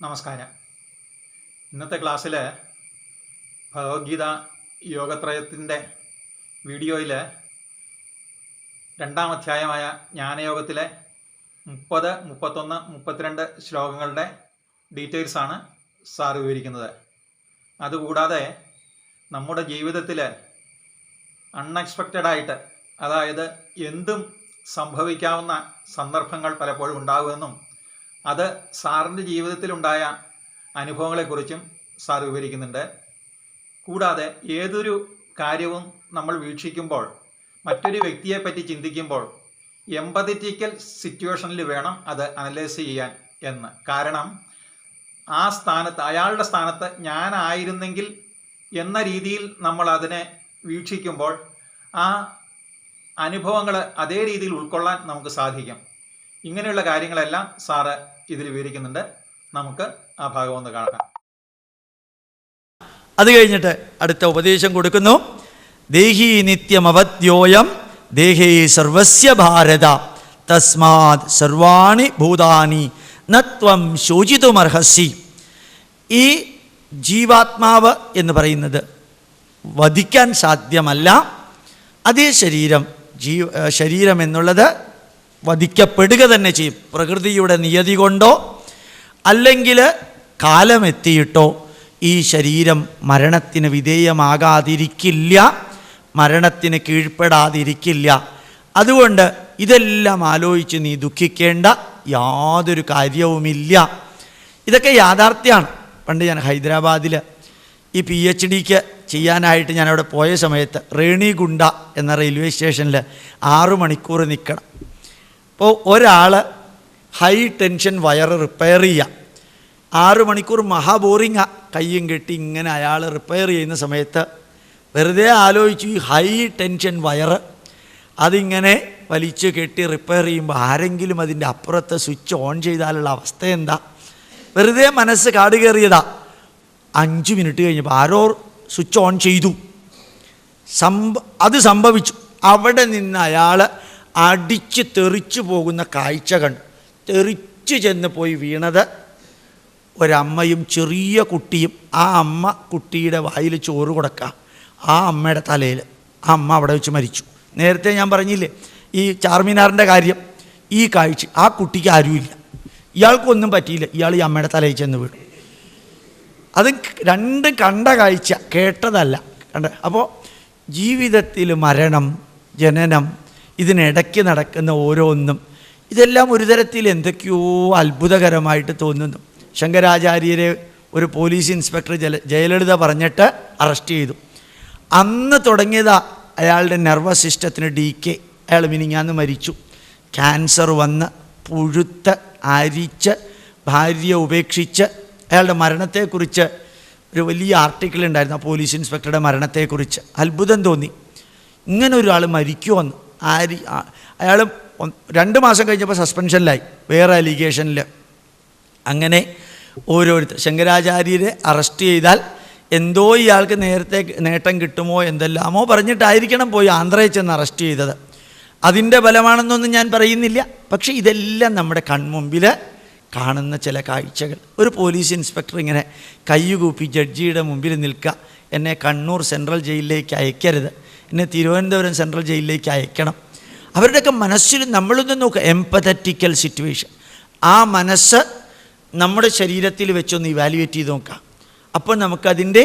നമസ്കാരം. ഇന്നത്തെ ക്ലാസ്സിൽ ഭഗവത്ഗീത യോഗത്രയത്തിന്റെ വീഡിയോയിൽ രണ്ടാം അധ്യായമായ ജ്ഞാനയോഗത്തിലെ മുപ്പത് മുപ്പത്തൊന്ന് മുപ്പത്തിരണ്ട് ശ്ലോകങ്ങളുടെ ഡീറ്റെയിൽസാണ് സാർ വിവരിക്കുന്നത്. അതുകൂടാതെ നമ്മുടെ ജീവിതത്തിൽ അൺഎക്സ്പെക്റ്റഡ് ആയിട്ട് അതായത് എന്തും സംഭവിക്കാവുന്ന സന്ദർഭങ്ങൾ പലപ്പോഴും ഉണ്ടാകുമെന്നും അത് സാറിന്റെ ജീവിതത്തിലുണ്ടായ അനുഭവങ്ങളെക്കുറിച്ചും സാർ വിവരിക്കുന്നുണ്ട്. കൂടാതെ ഏതൊരു കാര്യവും നമ്മൾ വീക്ഷിക്കുമ്പോൾ മറ്റൊരു വ്യക്തിയെപ്പറ്റി ചിന്തിക്കുമ്പോൾ എമ്പതറ്റിക്കൽ സിറ്റുവേഷനിൽ വേണം അത് അനലൈസ് ചെയ്യാൻ എന്ന്. കാരണം ആ സ്ഥാനത്ത് അയാളുടെ സ്ഥാനത്ത് ഞാനായിരുന്നെങ്കിൽ എന്ന രീതിയിൽ നമ്മൾ അതിനെ വീക്ഷിക്കുമ്പോൾ ആ അനുഭവങ്ങൾ അതേ രീതിയിൽ ഉൾക്കൊള്ളാൻ നമുക്ക് സാധിക്കും. ഇങ്ങനെയുള്ള കാര്യങ്ങളെല്ലാം സാറ് ഇതിൽ വിവരിക്കുന്നുണ്ട്. നമുക്ക് ആ ഭാഗം ഒന്ന് കാണാം. അത് കഴിഞ്ഞിട്ട് അടുത്ത ഉപദേശം കൊടുക്കുന്നു. ദേഹി നിത്യമവദ്യോയം ദേഹേ സർവസ്യ ഭാരത തസ്മാത് സർവാണി ഭൂതാനി നത്വം ശോചിതുമർഹസി. ഈ ജീവാത്മാവ് എന്ന് പറയുന്നത് വധിക്കാൻ സാധ്യമല്ല. അതേ ശരീരം ജീവ ശരീരം എന്നുള്ളത് വധിക്കപ്പെടുക തന്നെ ചെയ്യും. പ്രകൃതിയുടെ നിയതി കൊണ്ടോ അല്ലെങ്കിൽ കാലമെത്തിയിട്ടോ ഈ ശരീരം മരണത്തിന് വിധേയമാകാതിരിക്കില്ല മരണത്തിന് കീഴ്പ്പെടാതിരിക്കില്ല. അതുകൊണ്ട് ഇതെല്ലാം ആലോചിച്ച് നീ ദുഃഖിക്കേണ്ട യാതൊരു കാര്യവുമില്ല. ഇതൊക്കെ യാഥാർത്ഥ്യമാണ് പണ്ട് ഞാൻ ഹൈദരാബാദിൽ ഈ പി എച്ച് ഡിക്ക് ചെയ്യാനായിട്ട് ഞാൻ അവിടെ പോയ സമയത്ത് റേണിഗുണ്ട എന്ന റെയിൽവേ സ്റ്റേഷനിൽ ആറു മണിക്കൂർ നിൽക്കണം അപ്പോൾ ഒരാൾ ഹൈ ടെൻഷൻ വയർ റിപ്പയർ ചെയ്യുക ആറു മണിക്കൂർ മഹാ ബോറിങ്ങാ കയ്യും കെട്ടി ഇങ്ങനെ അയാൾ റിപ്പയർ ചെയ്യുന്ന സമയത്ത് വെറുതെ ആലോചിച്ചു ഈ ഹൈ ടെൻഷൻ വയർ അതിങ്ങനെ വലിച്ചു കെട്ടി റിപ്പയർ ചെയ്യുമ്പോൾ ആരെങ്കിലും അതിന്റെ അപ്പുറത്തെ സ്വിച്ച് ഓൺ ചെയ്താലുള്ള അവസ്ഥ എന്താ? വെറുതെ മനസ്സ് കാട് കയറിയതാ. അഞ്ച് മിനിറ്റ് കഴിഞ്ഞപ്പോൾ ആരോ സ്വിച്ച് ഓൺ ചെയ്തു. സംഭ അത് സംഭവിച്ചു. അവിടെ നിന്ന് അയാൾ അടിച്ച് തെറിച്ചു പോകുന്ന കാഴ്ച കണ്ടു. തെറിച്ച് ചെന്ന് പോയി വീണത് ഒരമ്മയും ചെറിയ കുട്ടിയും. ആ അമ്മ കുട്ടിയുടെ വായിൽ ചോറ് കൊടുക്കുക ആ അമ്മയുടെ തലയിൽ ആ അമ്മ അവിടെ വെച്ച് മരിച്ചു. നേരത്തെ ഞാൻ പറഞ്ഞില്ലേ ഈ ചാർമിനാറിന്റെ കാര്യം ഈ കാഴ്ച ആ കുട്ടിക്ക് ആരുമില്ല. ഇയാൾക്കൊന്നും പറ്റിയില്ല. ഇയാൾ ഈ അമ്മയുടെ തലയിൽ ചെന്ന് വീണു. അത് രണ്ടും കണ്ട കാഴ്ച കേട്ടതല്ല. കണ്ട. അപ്പോൾ ജീവിതത്തിൽ മരണം ജനനം ഇതിനിടയ്ക്ക് നടക്കുന്ന ഓരോന്നും ഇതെല്ലാം ഒരു തരത്തിൽ എന്തൊക്കെയോ അത്ഭുതകരമായിട്ട് തോന്നുന്നു. ശങ്കരാചാര്യരെ ഒരു പോലീസ് ഇൻസ്പെക്ടർ ജല ജയലളിത പറഞ്ഞിട്ട് അറസ്റ്റ് ചെയ്തു. അന്ന് തുടങ്ങിയതാ അയാളുടെ നെർവസ് സിസ്റ്റത്തിന് ഡി കെ. അയാൾ മിനിങ്ങാന്ന് മരിച്ചു. ക്യാൻസർ വന്ന് പുഴുത്ത് അരിച്ച് ഭാര്യയെ ഉപേക്ഷിച്ച് അയാളുടെ മരണത്തെക്കുറിച്ച് ഒരു വലിയ ആർട്ടിക്കിൾ ഉണ്ടായിരുന്നു ആ പോലീസ് ഇൻസ്പെക്ടറുടെ മരണത്തെക്കുറിച്ച്. അത്ഭുതം തോന്നി. ഇങ്ങനെ ഒരാൾ മരിക്കുമെന്ന് ആരി അയാൾ രണ്ട് മാസം കഴിഞ്ഞപ്പോൾ സസ്പെൻഷനിലായി വേറെ അലിഗേഷനിൽ അങ്ങനെ ഓരോരുത്തർ ശങ്കരാചാര്യരെ അറസ്റ്റ് ചെയ്താൽ എന്തോ ഇയാൾക്ക് നേരത്തെ നേട്ടം കിട്ടുമോ എന്തെല്ലാമോ പറഞ്ഞിട്ടായിരിക്കണം പോയി ആന്ധ്രയിൽ ചെന്ന് അറസ്റ്റ് ചെയ്തത്. അതിന്റെ ബലമാണെന്നൊന്നും ഞാൻ പറയുന്നില്ല. പക്ഷേ ഇതെല്ലാം നമ്മുടെ കൺമുമ്പിൽ കാണുന്ന ചില കാഴ്ചകൾ. ഒരു പോലീസ് ഇൻസ്പെക്ടർ ഇങ്ങനെ കയ്യുകൂപ്പി ജഡ്ജിയുടെ മുമ്പിൽ നിൽക്കുക. എന്നെ കണ്ണൂർ സെൻട്രൽ ജയിലിലേക്ക് അയക്കരുത്. എന്നെ തിരുവനന്തപുരം സെൻട്രൽ ജയിലിലേക്ക് അയക്കണം. അവരുടെയൊക്കെ മനസ്സിൽ നമ്മളൊന്ന് നോക്കുക എംപതറ്റിക്കൽ സിറ്റുവേഷൻ ആ മനസ്സ് നമ്മുടെ ശരീരത്തിൽ വെച്ചൊന്ന് ഇവാലുവേറ്റ് ചെയ്ത് നോക്കാം അപ്പോൾ നമുക്കതിന്റെ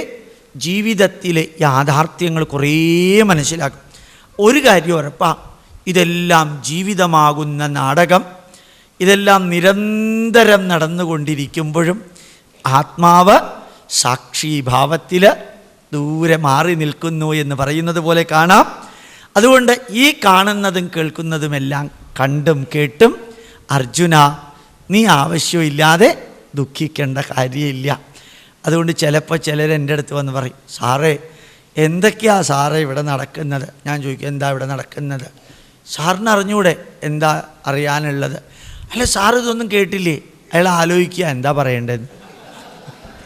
ജീവിതത്തിലെ യാഥാർത്ഥ്യങ്ങൾ കുറേ മനസ്സിലാക്കും ഒരു കാര്യം ഉറപ്പാ ഇതെല്ലാം ജീവിതമാകുന്ന നാടകം ഇതെല്ലാം നിരന്തരം നടന്നുകൊണ്ടിരിക്കുമ്പോഴും ആത്മാവ് സാക്ഷീഭാവത്തിൽ ദൂരെ മാറി നിൽക്കുന്നു എന്ന് പറയുന്നത് പോലെ കാണാം. അതുകൊണ്ട് ഈ കാണുന്നതും കേൾക്കുന്നതുമെല്ലാം കണ്ടും കേട്ടും അർജുന നീ ആവശ്യമില്ലാതെ ദുഃഖിക്കേണ്ട കാര്യമില്ല. അതുകൊണ്ട് ചിലപ്പോൾ ചിലർ എന്റെ അടുത്ത് വന്ന് പറയും സാറേ എന്തൊക്കെയാ സാറേ ഇവിടെ നടക്കുന്നത്? ഞാൻ ചോദിക്കും എന്താ ഇവിടെ നടക്കുന്നത്? സാറിന് അറിഞ്ഞൂടെ എന്താ അറിയാനുള്ളത്? അല്ല സാർ ഇതൊന്നും കേട്ടില്ലേ? അയാൾ ആലോചിക്കുക എന്താ പറയേണ്ടത്?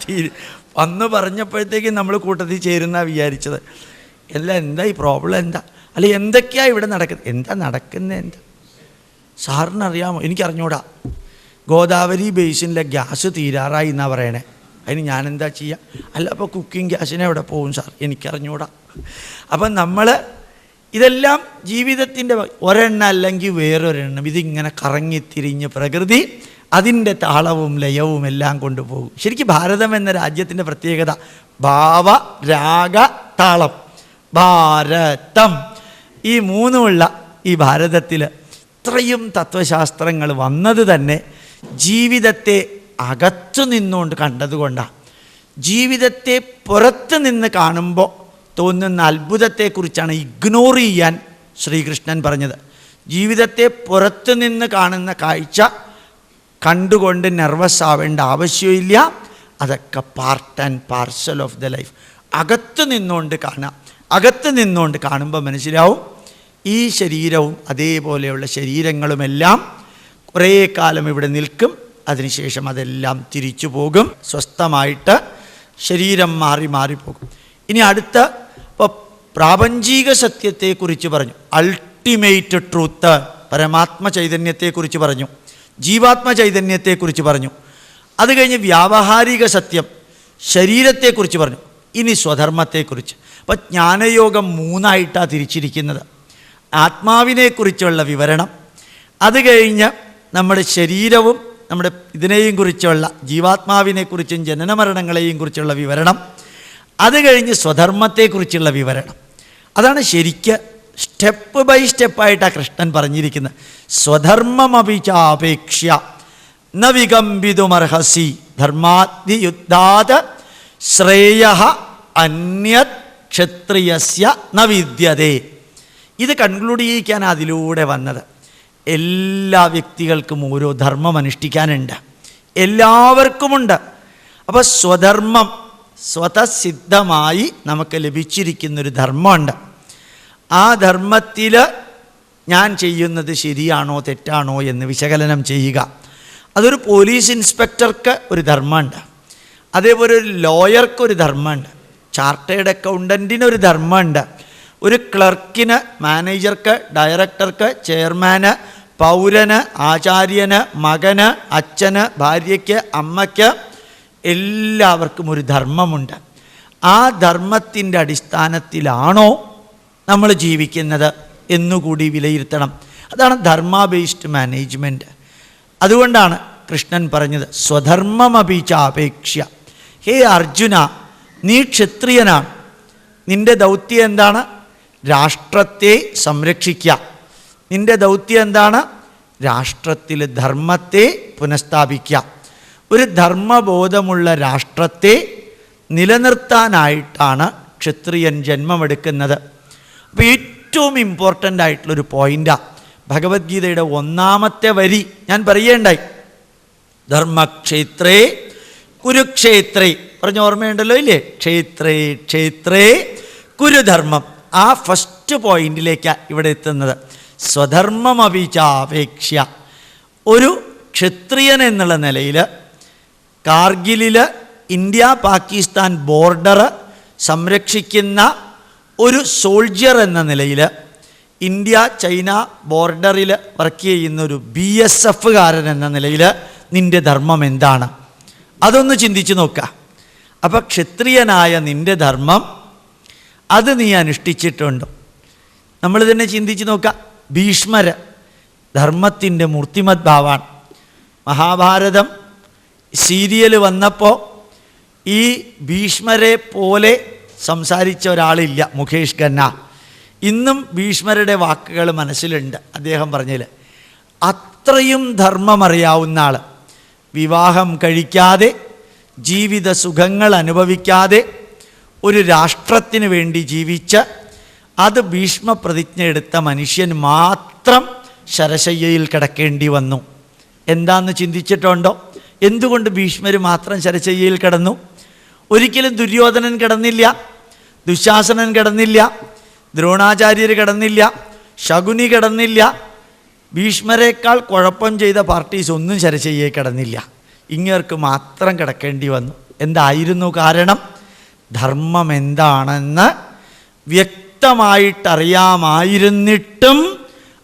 വന്ന് പറഞ്ഞപ്പോഴത്തേക്കും നമ്മൾ കൂട്ടത്തിൽ ചേരുന്ന വിചാരിച്ചത്. അല്ല എന്താ ഈ പ്രോബ്ലം എന്താ? അല്ല എന്തൊക്കെയാ ഇവിടെ നടക്കുന്നത്? എന്താ നടക്കുന്നത് എന്താ? സാറിനറിയാമോ? എനിക്കറിഞ്ഞൂടാ. ഗോദാവരി ബേസിനിലെ ഗ്യാസ് തീരാറായി എന്നാണ് പറയണേ. അതിന് ഞാൻ എന്താ ചെയ്യുക അല്ല അപ്പോൾ കുക്കിംഗ് ഗ്യാസിന് എവിടെ പോകും സാർ? എനിക്കറിഞ്ഞൂടാ. അപ്പം നമ്മൾ ഇതെല്ലാം ജീവിതത്തിന്റെ ഒരെണ്ണം അല്ലെങ്കിൽ വേറൊരെണ്ണം ഇതിങ്ങനെ കറങ്ങിത്തിരിഞ്ഞ് പ്രകൃതി അതിന്റെ താളവും ലയവും എല്ലാം കൊണ്ടുപോകും. ശരിക്കും ഭാരതം എന്ന രാജ്യത്തിന്റെ പ്രത്യേകത ഭാവ രാഗ താളം. ഭാരതം. ഈ മൂന്നുമുള്ള ഈ ഭാരതത്തിൽ ഇത്രയും തത്വശാസ്ത്രങ്ങൾ വന്നത് തന്നെ ജീവിതത്തെ അകത്തു നിന്നുകൊണ്ട് കണ്ടതുകൊണ്ടാണ് ജീവിതത്തെ പുറത്ത് നിന്ന് കാണുമ്പോൾ തോന്നുന്ന അത്ഭുതത്തെക്കുറിച്ചാണ് ഇഗ്നോർ ചെയ്യാൻ ശ്രീകൃഷ്ണൻ പറഞ്ഞത്. ജീവിതത്തെ പുറത്തു നിന്ന് കാണുന്ന കാഴ്ച കണ്ടുകൊണ്ട് നെർവസ് ആവേണ്ട ആവശ്യമില്ല. അതൊക്കെ part and parcel of the life അകത്ത് നിന്നുകൊണ്ട് കാണാം അകത്ത് നിന്നുകൊണ്ട് കാണുമ്പോൾ മനസ്സിലാവും. ഈ ശരീരവും അതേപോലെയുള്ള ശരീരങ്ങളുമെല്ലാം കുറേ കാലം ഇവിടെ നിൽക്കും. അതിനുശേഷം അതെല്ലാം തിരിച്ചു പോകും. സ്വസ്ഥമായിട്ട് ശരീരം മാറി മാറിപ്പോകും ഇനി അടുത്ത ഇപ്പോൾ പ്രാപഞ്ചിക സത്യത്തെക്കുറിച്ച് പറഞ്ഞു. അൾട്ടിമേറ്റ് ട്രൂത്ത് പരമാത്മ ചൈതന്യത്തെക്കുറിച്ച് പറഞ്ഞു. ജീവാത്മ ചൈതന്യത്തെക്കുറിച്ച് പറഞ്ഞു. അത് കഴിഞ്ഞ് വ്യാവഹാരിക സത്യം ശരീരത്തെക്കുറിച്ച് പറഞ്ഞു. ഇനി സ്വധർമ്മത്തെക്കുറിച്ച്. അപ്പോൾ ജ്ഞാനയോഗം മൂന്നായിട്ടാണ് തിരിച്ചിരിക്കുന്നത്. ആത്മാവിനെക്കുറിച്ചുള്ള വിവരണം അത് കഴിഞ്ഞ് നമ്മുടെ ശരീരവും നമ്മുടെ ഇതിനെയും കുറിച്ചുള്ള ജീവാത്മാവിനെക്കുറിച്ചും ജനനമരണങ്ങളെയും കുറിച്ചുള്ള വിവരണം അത് കഴിഞ്ഞ് സ്വധർമ്മത്തെക്കുറിച്ചുള്ള വിവരണം. അതാണ് ശരിക്ക് സ്റ്റെപ്പ് ബൈ സ്റ്റെപ്പായിട്ടാണ് കൃഷ്ണൻ പറഞ്ഞിരിക്കുന്നത് സ്വധർമ്മമപിചാപേക്ഷ ന വികമ്പിതുമർഹസി ധർമാദ്യുദ്ധാത് ശ്രേയ അന്യത് ക്ഷത്രിയസ്യ ന ഇത് കൺക്ലൂഡ് ചെയ്യിക്കാൻ അതിലൂടെ വന്നത്. എല്ലാ വ്യക്തികൾക്കും ഓരോ ധർമ്മം അനുഷ്ഠിക്കാനുണ്ട്. എല്ലാവർക്കുമുണ്ട്. അപ്പോൾ സ്വധർമ്മം സ്വതസിദ്ധമായി നമുക്ക് ലഭിച്ചിരിക്കുന്നൊരു ധർമ്മമുണ്ട്. ആ ധർമ്മത്തിൽ ഞാൻ ചെയ്യുന്നത് ശരിയാണോ തെറ്റാണോ എന്ന് വിശകലനം ചെയ്യുക. അതൊരു പോലീസ് ഇൻസ്പെക്ടർക്ക് ഒരു ധർമ്മമുണ്ട് അതേപോലെ ഒരു ലോയർക്ക് ഒരു ധർമ്മമുണ്ട് ചാർട്ടേഡ് അക്കൗണ്ടന്റിന് ഒരു ധർമ്മമുണ്ട് ഒരു ക്ലർക്കിന് മാനേജർക്ക് ഡയറക്ടർക്ക് ചെയർമാന് പൗരന് ആചാര്യന് മകന് അച്ഛന് ഭാര്യയ്ക്ക് അമ്മയ്ക്ക് എല്ലാവർക്കും ഒരു ധർമ്മമുണ്ട്. ആ ധർമ്മത്തിന്റെ അടിസ്ഥാനത്തിലാണോ നമ്മൾ ജീവിക്കുന്നത് എന്നുകൂടി വിലയിരുത്തണം. അതാണ് ധർമ്മ ബേസ്ഡ് മാനേജ്മെന്റ് അതുകൊണ്ടാണ് കൃഷ്ണൻ പറഞ്ഞത് സ്വധർമ്മമപീച്ച ഹേ അർജുന നീ ക്ഷത്രിയനാണ്. നിന്റെ ദൗത്യം എന്താണ്? രാഷ്ട്രത്തെ സംരക്ഷിക്കുക നിന്റെ ദൗത്യം എന്താണ്? രാഷ്ട്രത്തിൽ ധർമ്മത്തെ പുനഃസ്ഥാപിക്കുക ഒരു ധർമ്മബോധമുള്ള രാഷ്ട്രത്തെ നിലനിർത്താനായിട്ടാണ് ക്ഷത്രിയൻ ജന്മമെടുക്കുന്നത്. അപ്പോൾ ഏറ്റവും ഇമ്പോർട്ടന്റ് ആയിട്ടുള്ളൊരു പോയിന്റാണ് ഭഗവത്ഗീതയുടെ ഒന്നാമത്തെ വരി ഞാൻ പറയേണ്ടായി. ധർമ്മക്ഷേത്രേ കുരുക്ഷേത്രേ. പറഞ്ഞ ഓർമ്മയുണ്ടല്ലോ ഇല്ലേ? ക്ഷേത്രേ ക്ഷേത്രേ കുരുധർമ്മം. ആ ഫസ്റ്റ് പോയിന്റിലേക്കാണ് ഇവിടെ എത്തുന്നത്. സ്വധർമ്മമപീചാപേക്ഷ ഒരു ക്ഷത്രിയൻ എന്നുള്ള നിലയിൽ കാർഗിലിൽ ഇന്ത്യ പാകിസ്ഥാൻ ബോർഡർ സംരക്ഷിക്കുന്ന ഒരു സോൾജിയർ എന്ന നിലയിൽ ഇന്ത്യ ചൈന ബോർഡറിൽ വർക്ക് ചെയ്യുന്ന ഒരു ബി എസ് എഫുകാരൻ എന്ന നിലയിൽ നിന്റെ ധർമ്മം എന്താണ്? അതൊന്ന് ചിന്തിച്ച് നോക്കുക അപ്പം ക്ഷത്രിയനായ നിന്റെ ധർമ്മം അത് നീ അനുഷ്ഠിച്ചിട്ടുണ്ട്. നമ്മൾ തന്നെ ചിന്തിച്ച് നോക്കുക ഭീഷ്മര് ധർമ്മത്തിന്റെ മൂർത്തിമത് ഭാവാണ്. മഹാഭാരതം സീരിയൽ വന്നപ്പോൾ ഈ ഭീഷ്മരെ പോലെ സംസാരിച്ച ഒരാളില്ല മുഖേഷ് ഖന്ന. ഇന്നും ഭീഷ്മരുടെ വാക്കുകൾ മനസ്സിലുണ്ട് അദ്ദേഹം പറഞ്ഞതിൽ അത്രയും ധർമ്മമറിയാവുന്ന ആൾ വിവാഹം കഴിക്കാതെ ജീവിത സുഖങ്ങൾ അനുഭവിക്കാതെ ഒരു രാഷ്ട്രത്തിന് വേണ്ടി ജീവിച്ച് അത് ഭീഷ്മ പ്രതിജ്ഞ എടുത്ത മനുഷ്യൻ മാത്രം ശരശയ്യയിൽ കിടക്കേണ്ടി വന്നു. എന്താന്ന് ചിന്തിച്ചിട്ടുണ്ടോ? എന്തുകൊണ്ട് ഭീഷ്മർ മാത്രം ശരശയ്യയിൽ കിടന്നു? ഒരിക്കലും ദുര്യോധനൻ കിടന്നില്ല ദുശാസനൻ കിടന്നില്ല ദ്രോണാചാര്യർ കിടന്നില്ല ശകുനി കിടന്നില്ല. ഭീഷ്മരേക്കാൾ കുഴപ്പം ചെയ്ത പാർട്ടീസ് ഒന്നും ശരശയ്യെ കിടന്നില്ല. ഇങ്ങേർക്ക് മാത്രം കിടക്കേണ്ടി വന്നു. എന്തായിരുന്നു കാരണം? ധർമ്മം എന്താണെന്ന് വ്യക്തമായിട്ടറിയാമായിരുന്നിട്ടും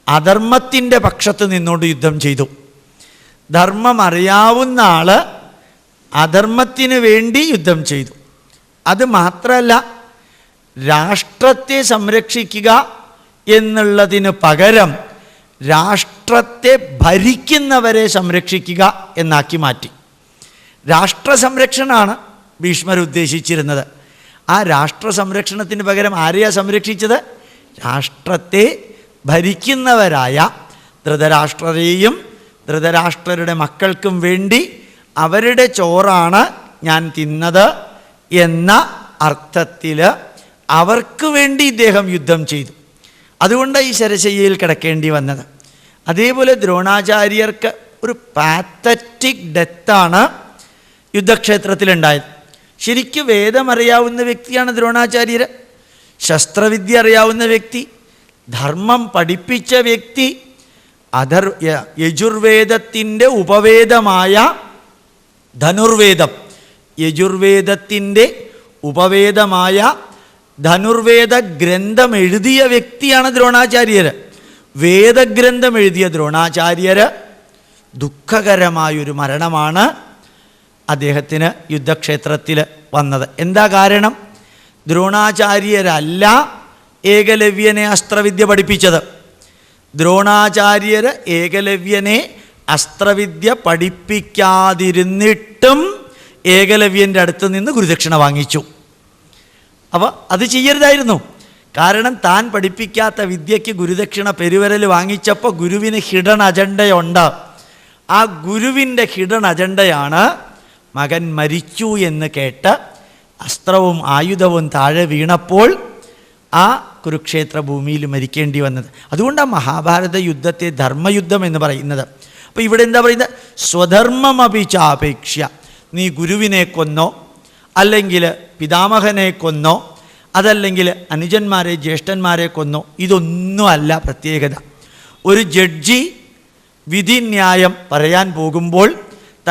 അധർമ്മത്തിന്റെ പക്ഷത്ത് നിന്നുകൊണ്ട് യുദ്ധം ചെയ്തു. ധർമ്മം അറിയാവുന്ന ആൾ അധർമ്മത്തിന് വേണ്ടി യുദ്ധം ചെയ്തു. അത് മാത്രമല്ല രാഷ്ട്രത്തെ സംരക്ഷിക്കുക എന്നുള്ളതിന് പകരം രാഷ്ട്രത്തെ ഭരിക്കുന്നവരെ സംരക്ഷിക്കുക എന്നാക്കി മാറ്റി. രാഷ്ട്ര സംരക്ഷണമാണ് ഭീഷ്മർ ഉദ്ദേശിച്ചിരുന്നത്. ആ രാഷ്ട്ര സംരക്ഷണത്തിന് പകരം ആരെയാ സംരക്ഷിച്ചത്? രാഷ്ട്രത്തെ ഭരിക്കുന്നവരായ ധൃതരാഷ്ട്രരെയും ധൃതരാഷ്ട്രരുടെ മക്കൾക്കും വേണ്ടി അവരുടെ ചോറാണ് ഞാൻ തിന്നത് എന്ന അർത്ഥത്തിൽ അവർക്ക് വേണ്ടി ഇദ്ദേഹം യുദ്ധം ചെയ്തു. അതുകൊണ്ടാണ് ഈ ശരശയ്യയിൽ കിടക്കേണ്ടി വന്നത്. അതേപോലെ ദ്രോണാചാര്യർക്ക് ഒരു പാത്തറ്റിക് ഡെത്താണ് യുദ്ധക്ഷേത്രത്തിലുണ്ടായത്. ശരിക്കും വേദമറിയാവുന്ന വ്യക്തിയാണ് ദ്രോണാചാര്യർ. ശസ്ത്രവിദ്യ അറിയാവുന്ന വ്യക്തി. ധർമ്മം പഠിപ്പിച്ച വ്യക്തി. അധർ യജുർവേദത്തിന്റെ ഉപവേദമായ ധനുർവേദം. യജുർവേദത്തിന്റെ ഉപവേദമായ ധനുർവേദ ഗ്രന്ഥം എഴുതിയ വ്യക്തിയാണ് ദ്രോണാചാര്യർ വേദഗ്രന്ഥം എഴുതിയ ദ്രോണാചാര്യർ ദുഃഖകരമായൊരു മരണമാണ് അദ്ദേഹത്തിന് യുദ്ധക്ഷേത്രത്തിൽ വന്നത്. എന്താ കാരണം? ദ്രോണാചാര്യരല്ല ഏകലവ്യനെ അസ്ത്രവിദ്യ പഠിപ്പിച്ചത്. ദ്രോണാചാര്യർ ഏകലവ്യനെ അസ്ത്രവിദ്യ പഠിപ്പിക്കാതിരുന്നിട്ടും ഏകലവ്യന്റെ അടുത്ത് നിന്ന് ഗുരുദക്ഷിണ വാങ്ങിച്ചു. അപ്പോൾ അത് ചെയ്യരുതായിരുന്നു. കാരണം താൻ പഠിപ്പിക്കാത്ത വിദ്യയ്ക്ക് ഗുരുദക്ഷിണ പെരുവരൽ വാങ്ങിച്ചപ്പോൾ ഗുരുവിന് ഹിഡൺ അജണ്ടയുണ്ട്. ആ ഗുരുവിന്റെ ഹിഡൺ അജണ്ടയാണ് മകൻ മരിച്ചു എന്ന് കേട്ട് അസ്ത്രവും ആയുധവും താഴെ വീണപ്പോൾ ആ കുരുക്ഷേത്ര ഭൂമിയിൽ മരിക്കേണ്ടി വന്നത്. അതുകൊണ്ടാണ് മഹാഭാരത യുദ്ധത്തെ ധർമ്മയുദ്ധം എന്ന് പറയുന്നത്. അപ്പോൾ ഇവിടെ എന്താ പറയുന്നത്? സ്വധർമ്മമപിച്ചാപേക്ഷ്യ നീ ഗുരുവിനെ കൊന്നോ അല്ലെങ്കിൽ പിതാമഹനെ കൊന്നോ അതല്ലെങ്കിൽ അനുജന്മാരെ ജ്യേഷ്ഠന്മാരെ കൊന്നോ ഇതൊന്നുമല്ല പ്രത്യേകത. ഒരു ജഡ്ജി വിധിന്യായം പറയാൻ പോകുമ്പോൾ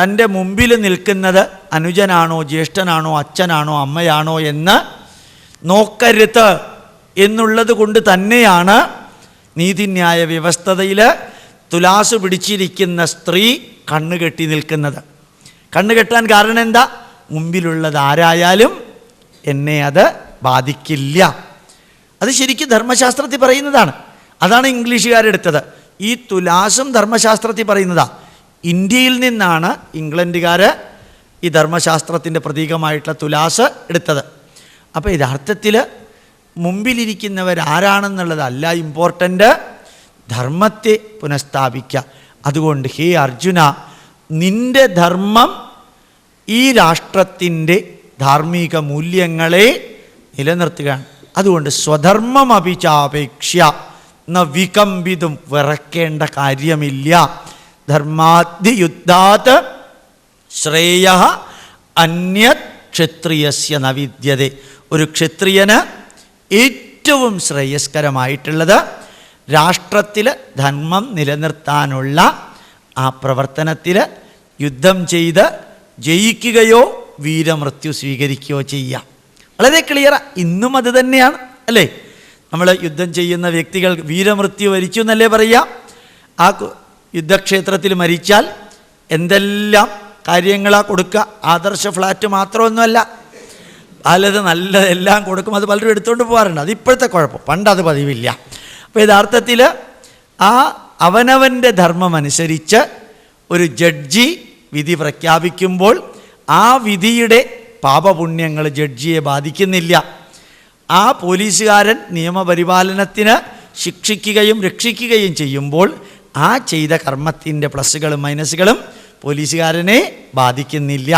തന്റെ മുമ്പിൽ നിൽക്കുന്നത് അനുജനാണോ ജ്യേഷ്ഠനാണോ അച്ഛനാണോ അമ്മയാണോ എന്ന് നോക്കരുത് എന്നുള്ളത് കൊണ്ട് തന്നെയാണ് നീതിന്യായ വ്യവസ്ഥതയിൽ തുലാസ് പിടിച്ചിരിക്കുന്ന സ്ത്രീ കണ്ണുകെട്ടി നിൽക്കുന്നത്. കണ്ണുകെട്ടാൻ കാരണം എന്താ? മുമ്പിലുള്ളത് ആരായാലും എന്നെ അത് ബാധിക്കില്ല. അത് ശരിക്കും ധർമ്മശാസ്ത്രത്തിൽ പറയുന്നതാണ്. അതാണ് ഇംഗ്ലീഷുകാരെടുത്തത്. ഈ തുലാസും ധർമ്മശാസ്ത്രത്തിൽ പറയുന്നതാ. ഇന്ത്യയിൽ നിന്നാണ് ഇംഗ്ലണ്ടുകാർ ഈ ധർമ്മശാസ്ത്രത്തിന്റെ പ്രതീകമായിട്ടുള്ള തുലാസ് എടുത്തത്. അപ്പോൾ യഥാർത്ഥത്തിൽ മുമ്പിലിരിക്കുന്നവർ ആരാണെന്നുള്ളതല്ല ഇമ്പോർട്ടന്റ് ധർമ്മത്തെ പുനഃസ്ഥാപിക്കുക അതുകൊണ്ട് ഹേ അർജുന നിന്റെ ധർമ്മം ഈ രാഷ്ട്രത്തിന്റെ ധാർമ്മിക മൂല്യങ്ങളെ നിലനിർത്തുകയാണ്. അതുകൊണ്ട് സ്വധർമ്മം അഭിചാപേക്ഷ ന വികമ്പിതും വിറക്കേണ്ട കാര്യമില്ല. ധർമാദ്യുദ്ധാത് ശ്രേയ അന്യത് ക്ഷത്രിയസ്യ നവിദ്യത ഒരു ക്ഷത്രിയന് ഏറ്റവും ശ്രേയസ്കരമായിട്ടുള്ളത് രാഷ്ട്രത്തിൽ ധർമ്മം നിലനിർത്താനുള്ള ആ പ്രവർത്തനത്തിൽ യുദ്ധം ചെയ്ത് ജയിക്കുകയോ വീരമൃത്യു സ്വീകരിക്കുകയോ ചെയ്യാം. വളരെ ക്ലിയറാ ഇന്നും അത് തന്നെയാണ്. അല്ലേ? നമ്മൾ യുദ്ധം ചെയ്യുന്ന വ്യക്തികൾ വീരമൃത്യു വരിച്ചു എന്നല്ലേ പറയാം? ആ യുദ്ധക്ഷേത്രത്തിൽ മരിച്ചാൽ എന്തെല്ലാം കാര്യങ്ങളാ കൊടുക്കുക? ആദർശ ഫ്ലാറ്റ് മാത്രമൊന്നുമല്ല. നല്ല നല്ലതെല്ലാം കൊടുക്കും. അത് പലരും എടുത്തുകൊണ്ട് പോകാറുണ്ട്. അത് ഇപ്പോഴത്തെ കുഴപ്പം. പണ്ട് അത് പതിവില്ല. അപ്പോൾ യഥാർത്ഥത്തിൽ ആ അവനവന്റെ ധർമ്മമനുസരിച്ച് ഒരു ജഡ്ജി വിധി പ്രഖ്യാപിക്കുമ്പോൾ ആ വിധിയുടെ പാപപുണ്യങ്ങൾ ജഡ്ജിയെ ബാധിക്കുന്നില്ല. ആ പോലീസുകാരൻ നിയമപരിപാലനത്തിന് ശിക്ഷിക്കുകയും രക്ഷിക്കുകയും ചെയ്യുമ്പോൾ ആ ചെയ്ത കർമ്മത്തിന്റെ പ്ലസ്സുകളും മൈനസുകളും പോലീസുകാരനെ ബാധിക്കുന്നില്ല.